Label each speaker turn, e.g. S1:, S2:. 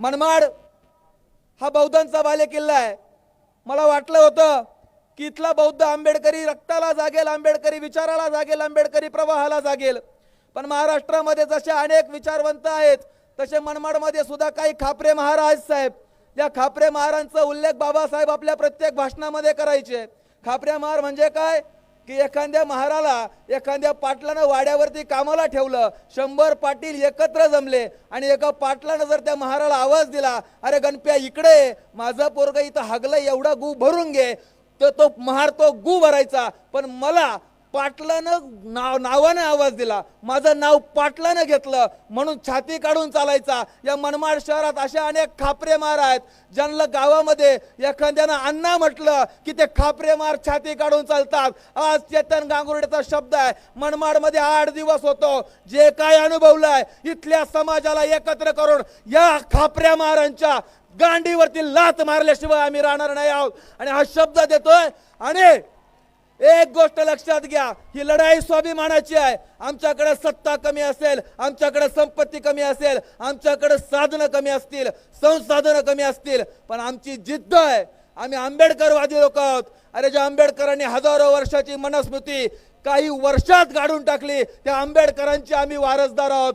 S1: मनमाड हा बौद्धांचा बाले किल्ला आहे. मला वाटलं होतं की इथला बौद्ध आंबेडकरी रक्ताला जागेल आंबेडकरी विचाराला जागेल आंबेडकरी प्रवाहाला जागेल. पण महाराष्ट्रामध्ये जसे अनेक विचारवंत आहेत तसे मनमाडमध्ये सुद्धा काही खापरे महाराज साहेब. या खापरे महाराजांचा उल्लेख बाबासाहेब आपल्या प्रत्येक भाषणामध्ये करायचे. खापरे महार म्हणजे काय? की एखाद्या महाराला एखाद्या पाटलानं वाड्यावरती कामाला ठेवलं शंभर पाटील एकत्र जमले आणि एका पाटलानं जर त्या महाराला आवाज दिला अरे गणप्या इकडे माझा माझं पोरग इथं हागलं एवढा गू भरून घे तर तो महार तो गू भरायचा. पण मला पाटलानं नाव नावानं आवाज दिला. माझं नाव पाटलानं घेतलं. म्हणून छाती काढून चालायचा. या मनमाड शहरात अशा अनेक खापरे मार आहेत. ज्यांना गावामध्ये एखाद्यानं अण्णा म्हटलं की ते खापरे मार छाती काढून चालतात. आज चेतन गांगुर्डेचा शब्द आहे. मनमाडमध्ये आठ दिवस होतो. जे काय अनुभवलंय इथल्या समाजाला एकत्र करून या खापऱ्या गांडीवरती लात मारल्याशिवाय आम्ही राहणार नाही आहोत. आणि हा शब्द देतोय आणि एक गोष्ट लक्षात घ्या ही लढाई स्वाभिमानाची आहे. आमच्याकडे सत्ता कमी असेल आमच्याकडे संपत्ती कमी असेल आमच्याकडे साधनं कमी असतील संसाधनं कमी असतील पण आमची जिद्द आहे. आम्ही आंबेडकरवादी लोक आहोत. अरे ज्या आंबेडकरांनी हजारो वर्षाची मनस्मृती काही वर्षात गाडून टाकली त्या आंबेडकरांचे आम्ही वारसदार आहोत.